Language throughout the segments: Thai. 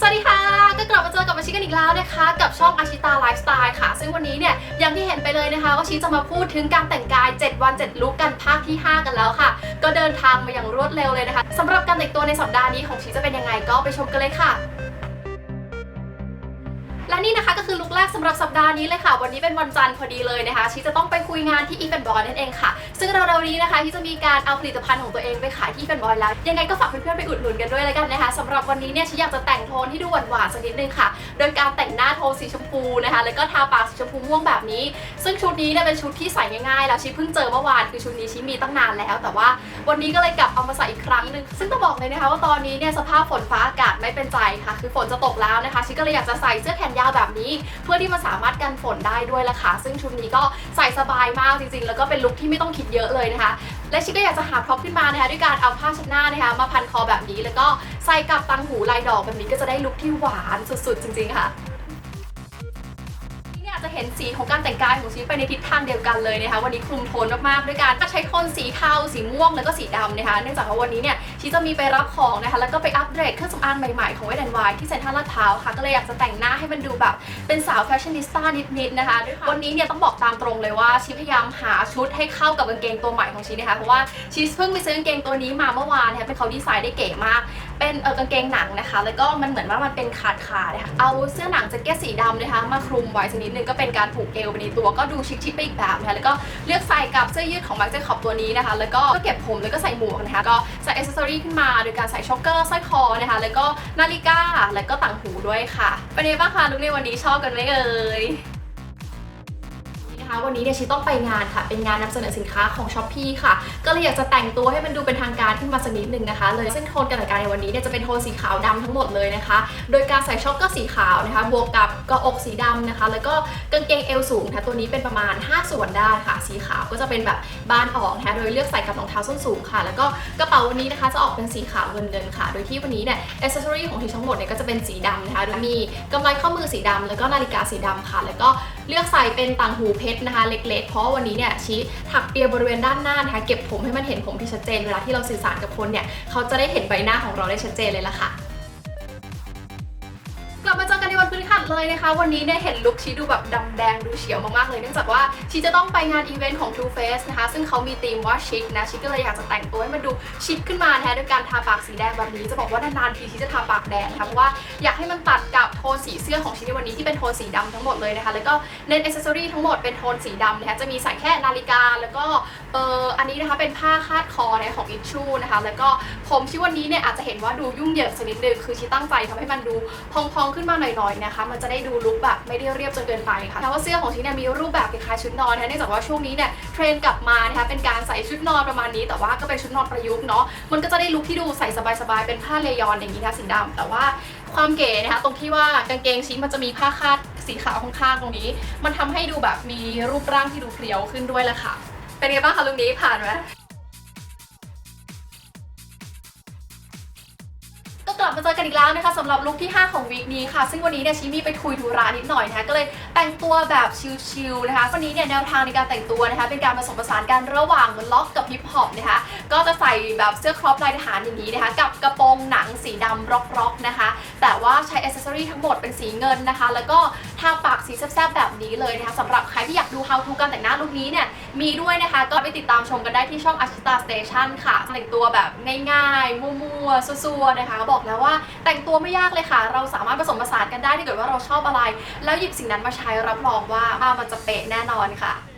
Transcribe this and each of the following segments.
สวัสดีค่ะ ก็กลับมาเจอกับมาชิกันอีกแล้วนะคะ กับช่องอาชิตาไลฟ์สไตล์ค่ะ ซึ่งวันนี้เนี่ยอย่างที่เห็นไปเลยนะคะว่าชิจะมาพูดถึงการแต่งกาย 7 วัน 7 ลุกกันภาคที่ 5 กันแล้วค่ะ ก็เดินทางมาอย่างรวดเร็วเลยนะคะสำหรับการแต่งตัวในสัปดาห์นี้ของชิจะเป็นยังไงก็ไปชมกันเลยค่ะ และนี่นะคะก็คือลุคแรกสำหรับสัปดาห์นี้เลยค่ะ วันนี้เป็นวันจันทร์พอดีเลยนะคะชิจะต้องไปคุยงานที่อีเวนต์บอยนั่นเองค่ะ ซึ่งเราๆนี้นะคะที่จะมีการเอาผลิตภัณฑ์ของตัวเองไปขายที่อีเวนต์บอยแล้ว ยังไงก็ฝากเพื่อนๆไปอุดหนุนกันด้วยแล้วกันนะคะสำหรับวันนี้เนี่ยชิอยากจะแต่งโทนที่ดูหวานๆสักนิดนึงค่ะ โดยการแต่งหน้าโทนสีชมพูนะคะ แล้วก็ทาปากสีชมพูม่วงแบบนี้ ซึ่งชุดนี้เนี่ยเป็นชุดที่ใส่ง่ายๆ แล้วชิเพิ่งเจอเมื่อวานคือชุดนี้ชิมีตั้งนานแล้ว แต่ว่าวันนี้ก็เลยกลับเอามาใส่อีกครั้งหนึ่งซึ่งต้องบอกเลยนะคะว่าตอนนี้เนี่ยสภาพฝนฟ้าอากาศไม่เป็นใจค่ะ คือฝนจะตกแล้วนะคะชิก็เลยอยากจะใส่เสื้อแขนยาวแบบนี้ เพื่อที่มันสามารถกันฝนได้ด้วยละค่ะ ซึ่งชุดนี้ก็ใส่สบายมากจริงๆ แล้วก็เป็นลุคที่ไม่ต้องคิดเยอะเลยนะคะ และชิก็อยากจะหาพร็อพขึ้นมานะคะด้วยการเอาผ้าเช็ดหน้านะคะมาพันคอแบบนี้ แล้วก็ใส่กับตังหูลายดอกแบบนี้ก็จะได้ลุคที่หวานสุดๆ จริงๆค่ะ อาจจะเห็นสีของการแต่งกายของชีไปในทิศทางเดียวกันเลยนะคะวันนี้คลุมโทนมากๆด้วยการใช้โทนสีเทาสีม่วงแล้วก็สีดำนะคะเนื่องจากว่าวันนี้เนี่ยชีจะมีไปรับของนะคะแล้วก็ไปอัปเดตเครื่องสำอางใหม่ๆของเวดแอนไวที่เซ็นทรัลลาดพร้าวค่ะก็เลยอยากจะแต่งหน้าให้มันดูแบบเป็นสาวแฟชั่นนิสต้านิดๆนะคะวันนี้เนี่ยต้องบอกตามตรงเลยว่าชีพยายามหาชุดให้เข้ากับกางเกงตัวใหม่ของชีนะคะเพราะว่าชีเพิ่งไปซื้อกางเกงตัวนี้มาเมื่อวานนะคะเป็นเขาดีไซน์ได้เก๋มากเป็นเออกางเกงหนังนะคะ แล้วก็มันเหมือนว่ามันเป็นขาดขาดนะคะเอาเสื้อหนังแจ็คเก็ตสีดำนะคะมาคลุมไว้สักนิดนึงก็เป็นการผูกเอวไปในตัวก็ดูชิคๆไปอีกแบบนะคะแล้วก็เลือกใส่กับเสื้อยืดของมาร์คเจคอบตัวนี้นะคะ แล้วก็เก็บผมแล้วก็ใส่หมวกนะคะก็ใส่อ c เซสซอรี่ขึ้นมาโดยการใส่ช็อกเกอร์สร้อยคอนะคะแล้วก็นาฬิกาแล้วก็ต่างหูด้วยค่ะเป็นไงบ้างคะลุกในวันนี้ชอบกันไหมเอ่ย คะวันนี้เนี่ยชิต้องไปงานค่ะ เป็นงานนำเสนอสินค้าของ s h อ p e e ค่ะ ก็เลยอยากจะแต่งตัวให้มันดูเป็นทางการขึ้นมาสักนิดหนึ่งนะคะ เลยซึ่งโทนการแต่งกายในวันนี้เนี่ยจะเป็นโทนสีขาวดำทั้งหมดเลยนะคะ โดยการใส่ช็อคเกอร์สีขาวนะคะ บวกกับกาะอกสีดำนะคะ แล้วก็กางเกงเอวสูงนะะตัวนี้เป็นประมาณ 5 ส่วนได้ค่ะ สีขาวก็จะเป็นแบบบานออกนะคะโดยเลือกใส่กับรองเท้าส้นสูงค่ะ แล้วก็กระเป๋าวันนี้นะคะ จะออกเป็นสีขาวเงินเงินๆค่ะ โดยที่วันนี้เนี่ยอ c เซสซอรี่ของทีทั้งหมดเนี่ยก็จะเป็นสีดำนะคะมีกำไรข้อมือสีดำแล้วก็นาฬิกาสีดำค่ะ แล้วก็เลือกใส่เป็นต่างหูเพชรนะคะ เล็ก ๆ เพราะวันนี้เนี่ยชี้ถักเปียบริเวณด้านหน้านะคะเก็บผมให้มันเห็นผมที่ชัดเจนเวลาที่เราสื่อสารกับคนเนี่ยเขาจะได้เห็นใบหน้าของเราได้ชัดเจนเลยล่ะค่ะกลับมาเจอกันในวันพฤหัสเลยนะคะ วันนี้เนี่ยเห็นลุคชีดูแบบดำแดงดูเฉียวมากๆเลยเนื่องจากว่าชีจะต้องไปงานอีเวนต์ของ Too Faced นะคะ ซึ่งเขามีธีมว่าชิคนะชิก็เลยอยากจะแต่งตัวให้มันดู ชิคขึ้นมานะคะด้วยการทาปากสีแดงแบบนี้จะบอกว่านานๆทีชีจะทาปากแดงนะคะเพราะว่าอยากให้มันตัดกับโทนสีเสื้อของชีในวันนี้ที่เป็นโทนสีดำทั้งหมดเลยนะคะแล้วก็เน้นอ c เซสซอรี่ทั้งหมดเป็นโทนสีดำนะคะจะมีใส่แค่นาฬิกาแล้วก็เอออันนี้นะคะเป็นผ้าคาดคอนะของอิชชูนะคะแล้วก็ผมชีวันนี้เนี่ยอาจจะเห็นว่าดูยุ่งเหยิงสักนิดนึงคือชีตั้งใจทำให้มันดูพองๆขึ้นมาหน่อยๆนะคะ มันจะได้ดูลุคแบบไม่ได้เรียบจนเกินไปค่ะเพราะว่าเสื้อของชีเนี่ยมีรูปแบบคล้ายชุดนอนนะเนื่องจากว่าช่วงนี้เนี่ยเทรนกลับมานะคะเป็นการใส่ชุดนอนประมาณนี้ แต่ว่าก็เป็นชุดนอนประยุกต์เนาะมันก็จะได้ลุคที่ดูใส่สบายๆเป็นผ้าเลยอนอย่างนี้นะคะสีดำแต่ว่าความเก๋นะคะตรงที่ว่ากางเกงชิ้นมันจะมีผ้าคาดสีขาวข้างๆตรงนี้ มันทำให้ดูแบบมีรูปร่างที่ดูเพรียวขึ้นด้วยแหละค่ะ เป็นไงบ้างคะลุงนี้ผ่านไหม กลับมาเจอกันอีกแล้วนะคะสำหรับลุคที่ 5 ของวีคนี้ค่ะ ซึ่งวันนี้เนี่ยชิมีไปคุยธุระนิดหน่อยนะคะก็เลยแต่งตัวแบบชิลๆนะคะวันนี้เนี่ยแนวทางในการแต่งตัวนะคะเป็นการผสมผสานกันระหว่างล็อกกับฮิปฮอปนะคะก็จะใส่แบบเสื้อครอปลายทหารอย่างนี้นะคะกับกระโปรงหนังสีดำร็อกๆนะคะ แต่ว่าใช้อ c เซสซอรี่ทั้งหมดเป็นสีเงินนะคะ แล้วก็ ทาปากสีแซ่บๆแบบนี้เลยนะคะสำหรับใครที่อยากดู how to การแต่งหน้าลุคนี้เนี่ยมีด้วยนะคะก็ไปติดตามชมกันได้ที่ช่อง Ashita Station ค่ะ แต่งตัวแบบง่ายๆมั่วๆซัวๆนะคะบอกแล้วว่าแต่งตัวไม่ยากเลยค่ะ เราสามารถผสมผสานกันได้ถ้าเกิดว่าเราชอบอะไร แล้วหยิบสิ่งนั้นมาใช้รับรองว่ามันจะเป๊ะแน่นอนค่ะจะ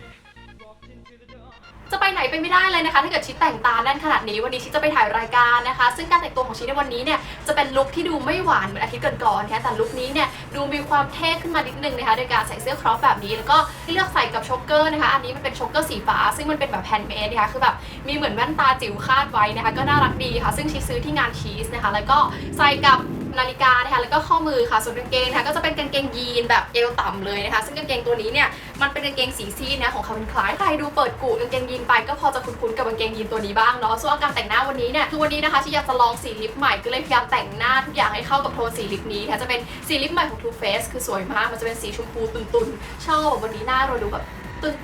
ไปไม่ได้เลยนะคะถ้าเกิดชิดแต่งตาแน่นขนาดนี้วันนี้ชิดจะไปถ่ายรายการนะคะ ซึ่งการแต่งตัวของชิดในวันนี้เนี่ยจะเป็นลุคที่ดูไม่หวานเหมือนอาทิตย์ก่อนๆนะคะแต่ลุคนี้เนี่ยดูมีความเท่ขึ้นมานิดนึงนะคะโดยการใส่เสื้อครอปแบบนี้แล้วก็เลือกใส่กับช็อคเกอร์นะคะอันนี้มันเป็นช็อคเกอร์สีฟ้าซึ่งมันเป็นแบบแฮนด์เมดนะคะคือแบบมีเหมือนแว่นตาจิ๋วคาดไว้นะคะก็น่ารักดีค่ะ ซึ่งชิดซื้อที่งานชีสนะคะแล้วก็ใส่กับ นาฬิกานะคะแล้วก็ข้อมือค่ะส่วนกางเกงนะคะก็จะเป็นกางเกงยีนแบบเอวต่ำเลยนะคะ ซึ่งกางเกงตัวนี้เนี่ยมันเป็นกางเกงสีซีดนะของคาร์นคลายใครดูเปิดกูกางเกงยีนไปก็พอจะคุ้นๆกับกางเกงยีนตัวนี้บ้างเนาะส่วนการแต่งหน้าวันนี้เนี่ยคือวันนี้นะคะที่อยากจะลองสีลิปใหม่ก็เลยพยายามแต่งหน้าทุกอย่างให้เข้ากับโทนสีลิปนี้ค่ะจะเป็นสีลิปใหม่ของ Too Faced คือสวยมากมันจะเป็นสีชมพูตุนๆชอบวันนี้หน้าเราดูแบบ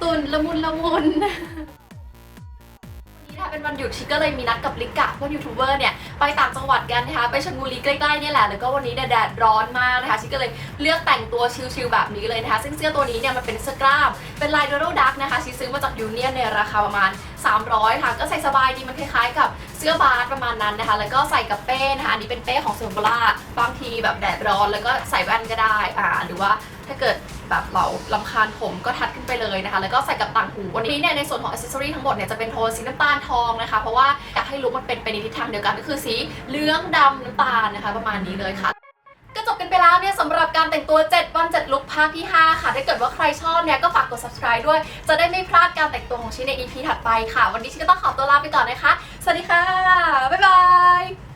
ตุนๆละมุนละมุน เป็นวันหยุดชิคก็เลยมีนัดกับลิกะเพื่อนยูทูบเบอร์เนี่ยไปต่างจังหวัดกันนะคะไปชลบุรีใกล้ๆเนี่ยแหละแล้วก็วันนี้แดดร้อนมากนะคะชิคก็เลยเลือกแต่งตัวชิลๆแบบนี้เลยนะคะซึ่งเสื้อตัวนี้เนี่ยมันเป็นเสื้อกล้ามเป็นลายโดโรดักนะคะชิคซื้อมาจากยูเนียนในราคาประมาณ 300ค่ะก็ใส่สบายดีมันคล้ายๆกับ เสื้อบาสประมาณนั้นนะคะ แล้วก็ใส่กับเป้นะคะอันนี้เป็นเป้ของเซอร์โบล่าบางทีแบบแดดร้อนแล้วก็ใส่แว่นก็ได้อ่าหรือว่าถ้าเกิดแบบเราลำคาญผมก็ทัดขึ้นไปเลยนะคะ แล้วก็ใส่กับต่างหู วันนี้เนี่ยในส่วนของอ c เซอรีทั้งหมดเนี่ยจะเป็นโทนสีน้ำตาลทองนะคะ เพราะว่าอยากให้ลุคมันเป็นไปในทิศทางเดียวกันก็คือสีเหลืองดำน้ำตาลนะคะ ประมาณนี้เลยค่ะ ไปแล้วเนี่ยสำหรับการแต่งตัว 7 วัน 7 ลุคภาคที่ 5 ค่ะ ถ้าเกิดว่าใครชอบเนี่ยก็ฝากกด subscribe ด้วย จะได้ไม่พลาดการแต่งตัวของชินใน EP ถัดไปค่ะ วันนี้ชินก็ต้องขอตัวลาไปก่อนนะคะ สวัสดีค่ะ บ๊ายบาย